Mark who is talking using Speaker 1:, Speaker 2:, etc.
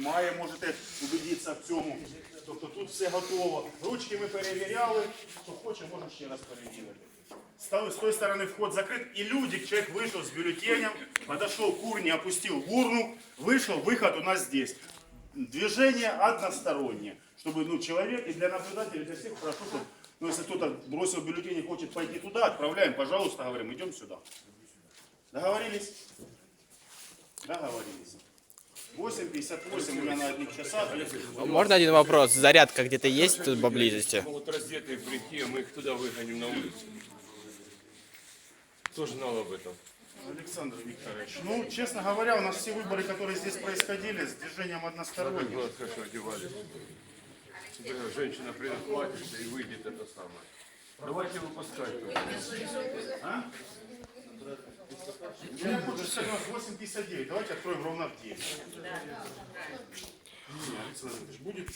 Speaker 1: немає, можете убедитися в цьому. Тобто тут все готово. Ручки ми перевіряли, хто хоче, може ще раз перевірити. С той, с той стороны вход закрыт, и люди, человек вышел с бюллетенем, подошел к урне, опустил в урну, вышел, выход у нас здесь. Движение одностороннее, чтобы ну, человек и для наблюдателей, для всех хорошо, чтобы, ну, если кто-то бросил бюллетень и хочет пойти туда, отправляем, пожалуйста, говорим, идем сюда. Договорились? Договорились. 8.58 у меня на одних часах.
Speaker 2: Можно один вопрос? Зарядка где-то есть тут поблизости?
Speaker 3: Вот раздетые прийти, а мы их туда выгоним на улицу. Кто знал об этом?
Speaker 1: Александр Викторович, ну, честно говоря, у нас все выборы, которые здесь происходили, с движением
Speaker 3: Надо
Speaker 1: односторонним.
Speaker 3: было хорошо одевались. Женщина придет и выйдет это самое. Давайте выпускать.
Speaker 1: А? Я буду сказать 8.59. Давайте откроем ровно в 9. Не, Александр Викторович, будет